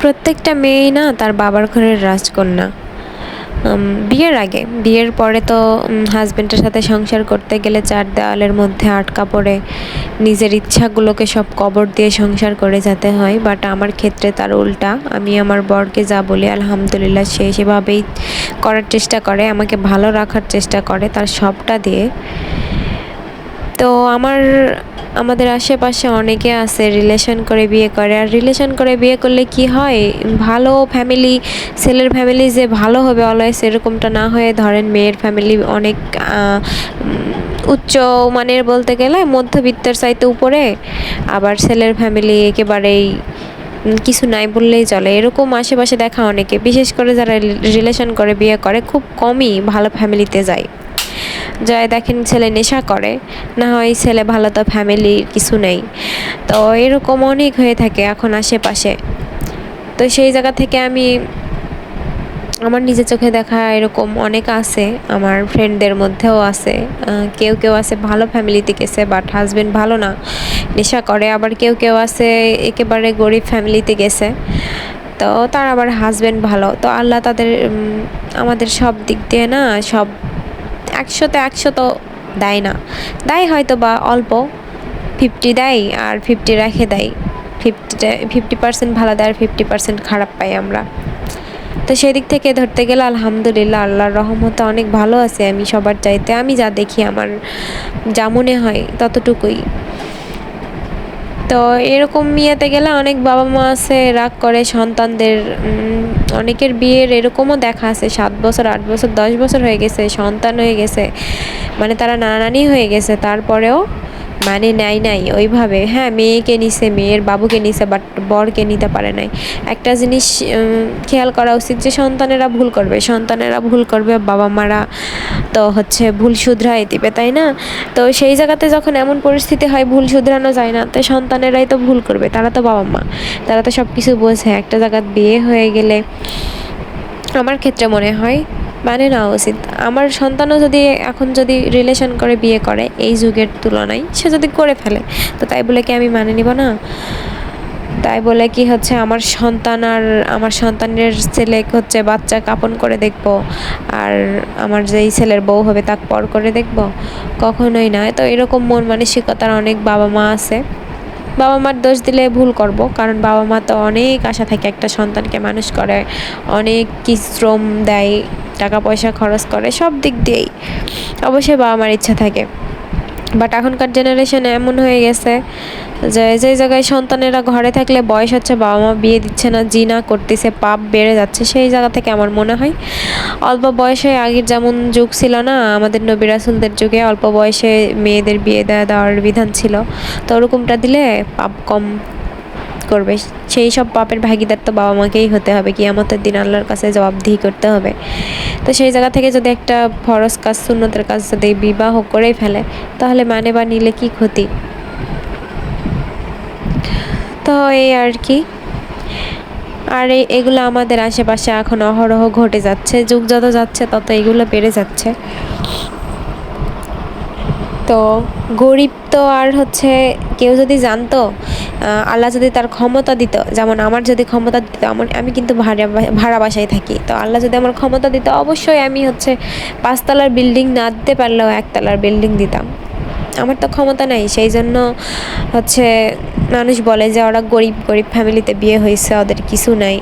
প্রত্যেকটা মেয়েই না তার বাবার ঘরের রাজকন্যা। বিয়ের আগে। বিয়ের পরে তো হাজব্যান্ডের সাথে সংসার করতে গেলে চার দেওয়ালের মধ্যে আটকা পড়ে নিজের ইচ্ছাগুলোকে সব কবর দিয়ে সংসার করে যেতে হয়। বাট আমার ক্ষেত্রে তার উল্টা। আমি আমার বরকে যা বলি, আলহামদুলিল্লাহ, সে সেভাবেই করার চেষ্টা করে, আমাকে ভালো রাখার চেষ্টা করে। তার সবটা দিয়ে তো আমার, আমাদের আশেপাশে অনেকে আছে রিলেশন করে বিয়ে করে। আর রিলেশন করে বিয়ে করলে কি হয়? ভালো ফ্যামিলি ছেলের ফ্যামিলি যে ভালো হবে অলওয়েজ এরকমটা না হয়ে ধরেন মেয়ের ফ্যামিলি অনেক উচ্চ মানের বলতে গেলে মধ্যবিত্তের চাইতে উপরে, আবার ছেলের ফ্যামিলি একেবারেই কিছু নাই বললেই চলে। এরকম আশেপাশে দেখা অনেকে। বিশেষ করে যারা রিলেশন করে বিয়ে করে, খুব কমই ভালো ফ্যামিলিতে যায়। যায় দেখেন ছেলে নেশা করে, না হয় ছেলে ভালো তো ফ্যামিলির কিছু নেই। তো এরকম অনেক হয়ে থাকে এখন আশেপাশে। তো সেই জায়গা থেকে আমি, আমার নিজের চোখে দেখা এরকম অনেক আছে, আমার ফ্রেন্ডদের মধ্যেও আছে। কেউ কেউ আছে ভালো ফ্যামিলিতে গেছে বাট হাজবেন্ড ভালো না, নেশা করে। আবার কেউ কেউ আছে একেবারে গরিব ফ্যামিলিতে গেছে। তো তার আবার হাজবেন্ড ভালো। তো আল্লাহ তাদের আমাদের সব দিক দিয়ে না, সব একশোতে একশো তো দেয় না। দেয় হয়তো বা অল্প ফিফটি দেয় আর ফিফটি রেখে দেয়। ফিফটিটা ফিফটি পার্সেন্ট ভালো দেয় আর ফিফটি পার্সেন্ট খারাপ পাই আমরা। তো সেদিক থেকে ধরতে গেলে আলহামদুলিল্লাহ আল্লাহর রহমতে অনেক ভালো আছে আমি সবার চাইতে। আমি যা দেখি আমার, যা মনে হয় ততটুকুই। তো এরকম বিয়েতে গেলে অনেক বাবা মা আছে, রাগ করে সন্তানদের অনেকের বিয়ের এরকমও দেখা আছে। সাত বছর, আট বছর, দশ বছর হয়ে গেছে, সন্তান হয়ে গেছে মানে তারা নানানি হয়ে গেছে। তারপরেও মানে নেয় নাই, ওইভাবে। হ্যাঁ মেয়েকে নিছে, মেয়ের বাবুকে নিছে বাট বরকে নিতে পারে নাই। একটা জিনিস খেয়াল করা উচিত যে সন্তানেরা ভুল করবে। সন্তানেরা ভুল করবে, বাবা মারা তো হচ্ছে ভুল শুধরাই দিবে, তাই না? তো সেই জায়গাতে যখন এমন পরিস্থিতি হয়, ভুল শুধরানো যায় না, তো সন্তানেরাই তো ভুল করবে, তারা তো বাবা মা। তারা তো সব কিছু বোঝে। একটা জায়গায় বিয়ে হয়ে গেলে, আমার ক্ষেত্রে মনে হয় মানে নেওয়া উচিত। আমার সন্তানও যদি এখন যদি রিলেশন করে, বিয়ে করে এই যুগের তুলনায়, সে যদি করে ফেলে, তো তাই বলে কি আমি মানে নিব না? তাই বলে কি হচ্ছে, আমার সন্তান আর আমার সন্তানের ছেলে হচ্ছে বাচ্চা কাপন করে দেখব, আর আমার যেই ছেলের বউ হবে তাকে পর করে দেখব। কখনোই নয় তো এরকম মন মানসিকতার অনেক বাবা মা আছে। বাবা মার দোষ দিলে ভুল করব, কারণ বাবা মা তো অনেক আশা থাকে একটা সন্তানকে মানুষ করে, অনেক কি শ্রম দেয়, টাকা পয়সা খরচ করে, সব দিক দিয়েই। অবশ্যই বাবা মার ইচ্ছা থাকে। বাট এখনকার জেনারেশনে এমন হয়ে গেছে যে যে জায়গায় সন্তানেরা ঘরে থাকলে বয়স হচ্ছে, বাবা মা বিয়ে দিচ্ছে না জিনা করতেছে, পাপ বেড়ে যাচ্ছে, সেই জায়গা থেকে আমার মনে হয় অল্প বয়সে আগের যেমন যুগ ছিল না, আমাদের নবী রাসুলদের যুগে অল্প বয়সে মেয়েদের বিয়ে দেওয়া দেওয়ার বিধান ছিল। তো ওরকমটা দিলে পাপ কম করবে। সেই সব পাপের ভাগিদার তো বাবা মাকেই হতে হবে কি আমাদের দিন আল্লাহর কাছে জবাবদিহি করতে হবে। তো সেই জায়গা থেকে যদি একটা ফরজ কাজ, সুন্নতের কাজ যদি বিবাহ করেই ফেলে, তাহলে মানে বা নিলে কি ক্ষতি? তো এই আর কি। আর এগুলো আমাদের আশেপাশে এখন অহরহ ঘটে যাচ্ছে, যুগ যত যাচ্ছে তত এগুলো বেড়ে যাচ্ছে। তো গরিব তো আর হচ্ছে কেউ যদি জানতো আল্লাহ যদি তার ক্ষমতা দিত, যেমন আমার যদি ক্ষমতা দিত আমার আমি কিন্তু ভাড়া ভাড়া বাসায় থাকি। তো আল্লাহ যদি আমার ক্ষমতা দিত, অবশ্যই আমি হচ্ছে পাঁচতলার বিল্ডিং না দিতে পারলেও একতলার বিল্ডিং দিতাম। আমার তো ক্ষমতা নাই, সেই জন্য হচ্ছে মানুষ বলে যে ওরা গরিব গরিব ফ্যামিলিতে বিয়ে হয়েছে, ওদের কিছু নাই।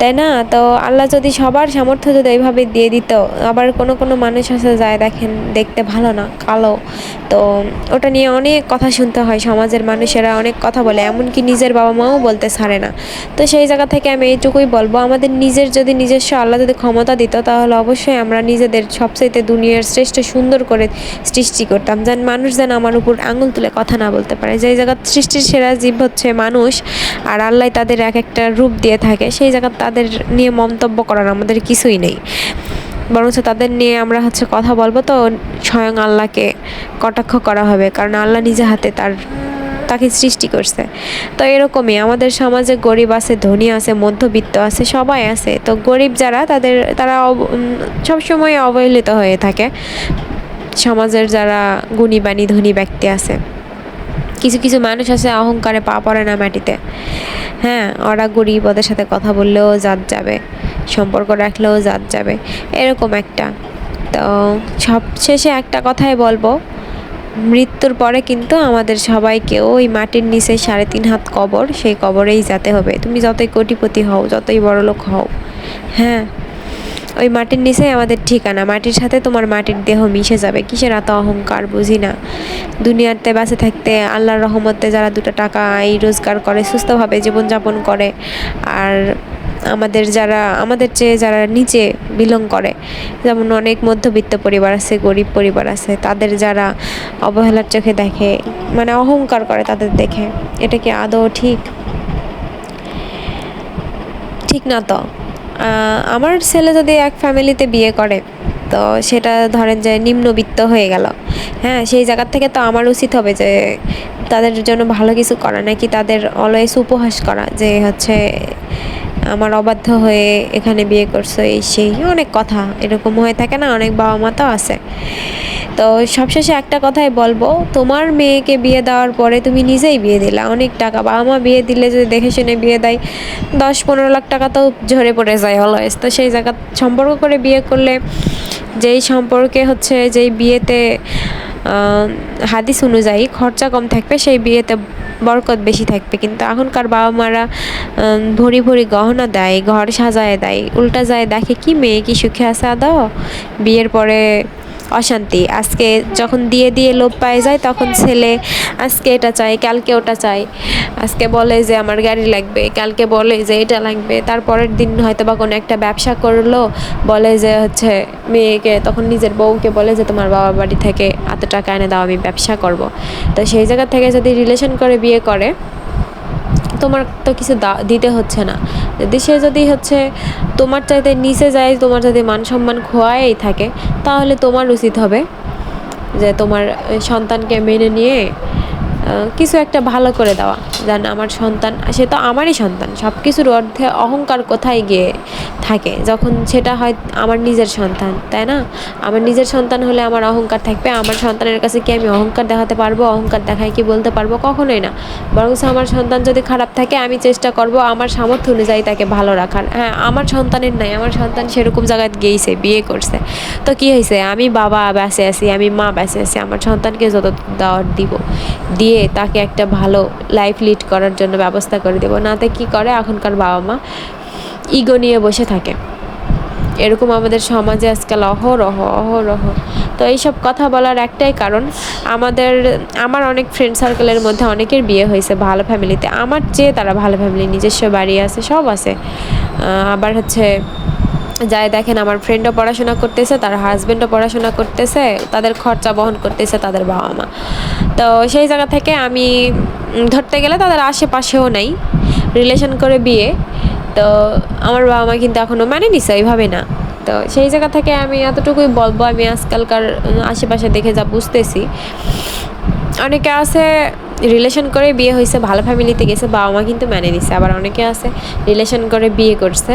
তাই না? তো আল্লাহ যদি সবার সামর্থ্য যদি এইভাবে দিয়ে দিত, আবার কোনো কোনো মানুষ আছে যায় দেখেন দেখতে ভালো না, কালো। তো ওটা নিয়ে অনেক কথা শুনতে হয়, সমাজের মানুষেরা অনেক কথা বলে, এমনকি নিজের বাবা মাও বলতে ছাড়ে না। তো সেই জায়গা থেকে আমি এইটুকুই বলব, আমাদের নিজের যদি নিজস্ব আল্লাহ যদি ক্ষমতা দিত, তাহলে অবশ্যই আমরা নিজেদের সবচাইতে দুনিয়ার শ্রেষ্ঠ সুন্দর করে সৃষ্টি করতাম। যেন মানুষ যেন আমার উপর আঙুল তুলে কথা না বলতে পারে। যেই জায়গা সৃষ্টির সেরা জীব হচ্ছে মানুষ, আর আল্লাহ তাদের এক একটা রূপ দিয়ে থাকে, সেই জায়গা তাদের নিয়ে মন্তব্য করার আমাদের কিছুই নেই। বরঞ্চ তাদের নিয়ে আমরা হচ্ছে কথা বলব তো, স্বয়ং আল্লাহকে কটাক্ষ করা হবে, কারণ আল্লাহ নিজে হাতে তার, তাকে সৃষ্টি করছে। তো এরকমই আমাদের সমাজে গরিব আছে, ধনী আছে, মধ্যবিত্ত আছে, সবাই আছে। তো গরিব যারা, তাদের, তারা সবসময় অবহেলিত হয়ে থাকে। সমাজের যারা গুণী বাণী ধনী ব্যক্তি আছে, কিছু কিছু মানুষ আছে, অহংকারে পা পড়ে না মাটিতে। হ্যাঁ ওরা গরিব, ওদের সাথে কথা বললেও জাত যাবে, সম্পর্ক রাখলেও জাত যাবে, এরকম একটা। তো সবশেষে একটা কথাই বলব, মৃত্যুর পরে কিন্তু আমাদের সবাইকে ওই মাটির নিচে সাড়ে তিন হাত কবর, সেই কবরেই যেতে হবে। তুমি যতই কোটিপতি হও, যতই বড়লোক হও হ্যাঁ ওই মাটির নিচেই আমাদের ঠিকানা, মাটির সাথে তোমার মাটির দেহ মিশে যাবে। কিসের এত অহংকার, বুঝি না? দুনিয়াতে বাঁচে থাকতে আল্লাহর রহমতে যারা দুটো টাকা এই রোজগার করে, সুস্থভাবে জীবনযাপন করে, আর আমাদের যারা, আমাদের চেয়ে যারা নিচে বিলং করে, যেমন অনেক মধ্যবিত্ত পরিবার আছে, গরিব পরিবার আছে, তাদের যারা অবহেলার চোখে দেখে মানে অহংকার করে তাদের দেখে, এটা কি আদৌ ঠিক? ঠিক না তো? আমার ছেলে যদি এক ফ্যামিলিতে বিয়ে করে, তো সেটা ধরেন যে নিম্নবিত্ত হয়ে গেল। হ্যাঁ সেই জায়গার থেকে তো আমার উচিত হবে যে তাদের জন্য ভালো কিছু করা, নাকি তাদের অলওয়েজ উপহাস করা যে হচ্ছে আমার অবাধ্য হয়ে এখানে বিয়ে করছ, এই সেই। অনেক কথা এরকম হয়ে থাকে না, অনেক বাবা মা তো আছে। তো সবশেষে একটা কথাই বলব, তোমার মেয়েকে বিয়ে দেওয়ার পরে তুমি নিজেই বিয়ে দিলা, অনেক টাকা। বাবা মা বিয়ে দিলে যদি দেখে শুনে বিয়ে দেয় দশ পনেরো লাখ টাকা তো ঝরে পড়ে যায় অলওয়েজ তো সেই জায়গা সম্পর্ক করে বিয়ে করলে যেই সম্পর্কে হচ্ছে যেই বিয়েতে হাদিস অনুযায়ী খরচা কম থাকবে, সেই বিয়েতে বরকত বেশি থাকবে। কিন্তু এখনকার বাবা মারা ভরি ভরি গহনা দেয়, ঘর সাজায় দেয়, উল্টা যায় দেখে, কি মেয়ে, কি সুখে আছে আদৌ? বিয়ের পরে অশান্তি। আজকে যখন দিয়ে দিয়ে লোভ পায়ে যায়, তখন ছেলে আজকে এটা চাই কালকে ওটা চাই আজকে বলে যে আমার গাড়ি লাগবে, কালকে বলে যে এটা লাগবে। তারপরের দিন হয়তো বা কোনো একটা ব্যবসা করল, বলে যে হচ্ছে মেয়েকে, তখন নিজের বউকে বলে যে তোমার বাবা বাড়ি থেকে এত টাকা এনে দাও, আমি ব্যবসা করব। তো সেই জায়গা থেকে যদি রিলেশন করে, বিয়ে করে, তোমার তো কিছু দিতে হচ্ছে না। সে যদি হচ্ছে তোমার চাইতে নিচে যায়, তোমার যদি মান সম্মান খোয়াই থাকে, তাহলে তোমার উচিত হবে যে তোমার সন্তানকে মেনে নিয়ে কিছু একটা ভালো করে দেওয়া, যেন আমার সন্তান, সে তো আমারই সন্তান সব কিছুর অর্ধে অহংকার কোথায় গিয়ে থাকে? যখন সেটা হয় আমার নিজের সন্তান, তাই না? আমার নিজের সন্তান হলে আমার অহংকার থাকবে, আমার সন্তানের কাছে কি আমি অহংকার দেখাতে পারব? অহংকার দেখায় কি বলতে পারব? কখনোই না। বরং আমার সন্তান যদি খারাপ থাকে, আমি চেষ্টা করব আমার সামর্থ্য অনুযায়ী তাকে ভালো রাখার। হ্যাঁ আমার সন্তানের নাই, আমার সন্তান সেরকম জায়গায় গিয়েছে, বিয়ে করছে। তো কি হয়েছে? আমি বাবা বেঁচে আছি, আমি মা বেঁচে আছি, আমার সন্তানকে যত দেওয়ার দিব। দিয়ে তাকে একটা ভালো লাইফ লিড করার জন্য ব্যবস্থা করে দেবো। নাতে কি করে? এখনকার বাবা মা ইগো নিয়ে বসে থাকে। এরকম আমাদের সমাজে আজকাল অহরহ অহরহ। তো এইসব কথা বলার একটাই কারণ, আমাদের, আমার অনেক ফ্রেন্ড সার্কেলের মধ্যে অনেকের বিয়ে হয়েছে ভালো ফ্যামিলিতে আমার চেয়ে তারা ভালো ফ্যামিলি নিজস্ব বাড়ি আছে, সব আছে। আবার হচ্ছে যাই দেখেন আমার ফ্রেন্ডও পড়াশোনা করতেছে, তার হাজব্যান্ডও পড়াশোনা করতেছে, তাদের খরচা বহন করতেছে তাদের বাবা মা তো সেই জায়গা থেকে আমি ধরতে গেলে তাদের আশেপাশেও নাই রিলেশন করে বিয়ে। তো আমার বাবা মা কিন্তু এখনও মানে নিছে ওইভাবে না। তো সেই জায়গা থেকে আমি এতটুকুই বলব, আমি আজকালকার আশেপাশে দেখে যা বুঝতেছি। অনেকে আছে রিলেশন করে বিয়ে হয়েছে, ভালো ফ্যামিলিতে গেছে, বাবা মা কিন্তু মেনে নিছে। আবার অনেকে আছে রিলেশন করে বিয়ে করছে।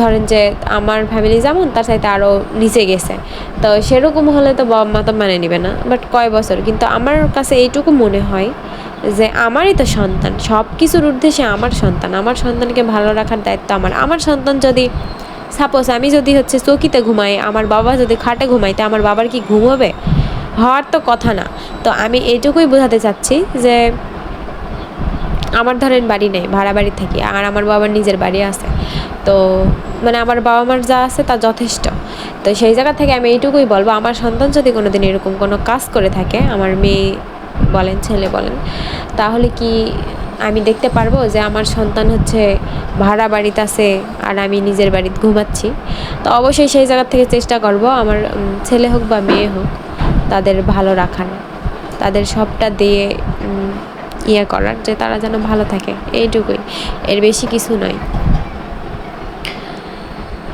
ধরেন যে আমার ফ্যামিলি যেমন, তার সাথে আরও নিচে গেছে। তো সেরকম হলে তো বাবা মা তো মেনে নিবে না। বাট কয় বছর? কিন্তু আমার কাছে এইটুকু মনে হয় যে আমারই তো সন্তান। সব কিছুর উদ্দেশ্যে আমার সন্তান। আমার সন্তানকে ভালো রাখার দায়িত্ব আমার। আমার সন্তান যদি সাপোজ আমি যদি হচ্ছে চৌকিতে ঘুমাই, আমার বাবা যদি খাটে ঘুমাই ঘুমাইতে, আমার বাবার কি ঘুম হবে হওয়ার তো কথা না। তো আমি এইটুকুই বোঝাতে চাচ্ছি যে আমার ধরেন বাড়ি নেই, ভাড়া বাড়ি থাকি, আর আমার বাবার নিজের বাড়ি আছে। তো মানে আমার বাবা মার যা আছে তা যথেষ্ট। তো সেই জায়গা থেকে আমি এইটুকুই বলব, আমার সন্তান যদি কোনো দিন এরকম কোনো কাজ করে থাকে, আমার মেয়ে বলেন, ছেলে বলেন, তাহলে কি আমি দেখতে পারব যে আমার সন্তান হচ্ছে ভাড়া বাড়িতে আছে আর আমি নিজের বাড়িতে ঘুমাচ্ছি? তো অবশ্যই সেই জায়গা থেকে চেষ্টা করব, আমার ছেলে হোক বা মেয়ে হোক। তাদের ভালো রাখার, তাদের সবটা দিয়ে ইয়ে করার, যে তারা যেন ভালো থাকে, এইটুকুই। এর বেশি কিছু নয়।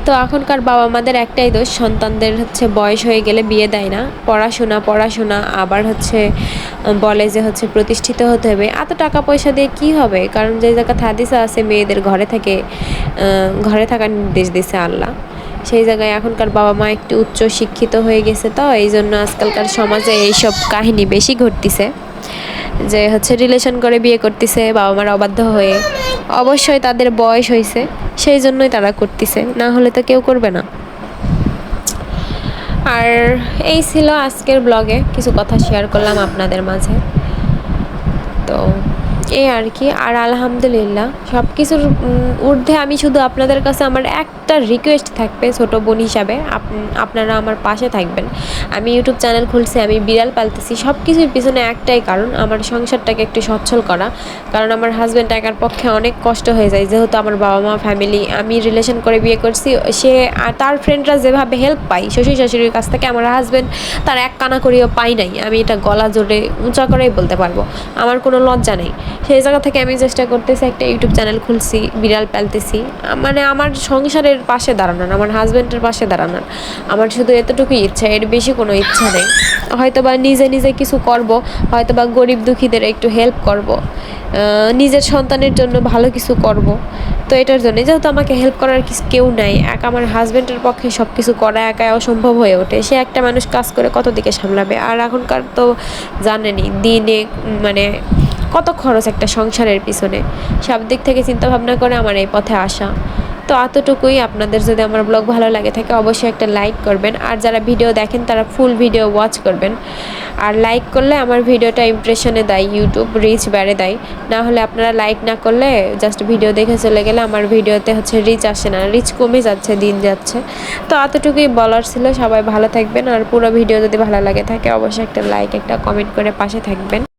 তো এখনকার বাবা মাদের একটাই দোষ, সন্তানদের হচ্ছে বয়স হয়ে গেলে বিয়ে দেয় না। পড়াশোনা পড়াশোনা, আবার হচ্ছে বলে যে হচ্ছে প্রতিষ্ঠিত হতে হবে। এত টাকা পয়সা দিয়ে কি হবে? কারণ যে জায়গা থাদিসা আছে, মেয়েদের ঘরে থাকে ঘরে থাকার নির্দেশ দিছে আল্লাহ। সেই জায়গায় এখনকার বাবা মা একটু উচ্চ শিক্ষিত হয়ে গেছে তো, এই জন্য আজকালকার সমাজে এইসব কাহিনী বেশি ঘটতিছে। যে হচ্ছে রিলেশন করে বিয়ে করতেছে, বাবা মার অবাধ্য হয়ে। অবশ্যই তাদের বয়স হয়েছে সেই জন্যই তারা করতেছে, না হলে তো কেউ করবে না। আর এই ছিল আজকের ব্লগে কিছু কথা শেয়ার করলাম আপনাদের মাঝে। তো এই আর কি, আর আলহামদুলিল্লাহ। সব কিছুর ঊর্ধ্বে আমি শুধু আপনাদের কাছে আমার একটা রিকোয়েস্ট থাকবে ছোট বোন হিসাবে। আপ- আপনারা আমার পাশে থাকবেন। আমি ইউটিউব চ্যানেল খুলছি, আমি বিড়াল পালতেছি সব কিছুর পিছনে একটাই কারণ, আমার সংসারটাকে একটু সচ্ছল করা। কারণ আমার হাজব্যান্ড একার পক্ষে অনেক কষ্ট হয়ে যায়, যেহেতু আমার বাবা মা ফ্যামিলি আমি রিলেশন করে বিয়ে করছি। সে, আর তার ফ্রেন্ডরা যেভাবে হেল্প পাই শ্বশুর শাশুড়ির কাছ থেকে আমার হাজব্যান্ড তার এক কানা করিও পাই নাই। আমি এটা গলা জোরে উঁচা করেই বলতে পারব। আমার কোনো লজ্জা নেই। সেই জায়গা থেকে আমি চেষ্টা করতেছি একটা ইউটিউব চ্যানেল খুলছি, বিড়াল পালতেছি। মানে আমার সংসারের পাশে দাঁড়ানোর, আমার হাজব্যান্ডের পাশে দাঁড়ানোর। আমার শুধু এতটুকুই ইচ্ছা, এর বেশি কোনো ইচ্ছা নেই। হয়তো বা নিজে নিজে কিছু করব হয়তো বা গরিব দুঃখীদের একটু হেল্প করব। নিজের সন্তানের জন্য ভালো কিছু করব। তো এটার জন্য যেহেতু আমাকে হেল্প করার কেউ নাই, এক আমার হাজব্যান্ডের পক্ষে সব কিছু করা একা অসম্ভব হয়ে ওঠে। সে একটা মানুষ কাজ করে কত দিকে সামলাবে? আর এখনকার তো জানেনই, দিনে মানে কত খরচ একটা সংসারের পিছনে? সব দিক থেকে চিন্তা ভাবনা করে আমার এই পথে আসা। তো এতটুকুই। আপনাদের যদি আমার ব্লগ ভালো লাগে থাকে, অবশ্যই একটা লাইক করবেন। আর যারা ভিডিও দেখেন, তারা ফুল ভিডিও ওয়াচ করবেন। আর লাইক করলে আমার ভিডিওটা ইমপ্রেশনে দেয় ইউটিউব রিচ বেড়ে দেয়। না হলে আপনারা লাইক না করলে জাস্ট ভিডিও দেখে চলে গেলে আমার ভিডিওতে হচ্ছে রিচ আসে না। রিচ কমে যাচ্ছে, দিন যাচ্ছে। তো এতটুকুই বলার ছিল। সবাই ভালো থাকবেন। আর পুরো ভিডিও যদি ভালো লাগে থাকে, অবশ্যই একটা লাইক একটা কমেন্ট করে পাশে থাকবেন।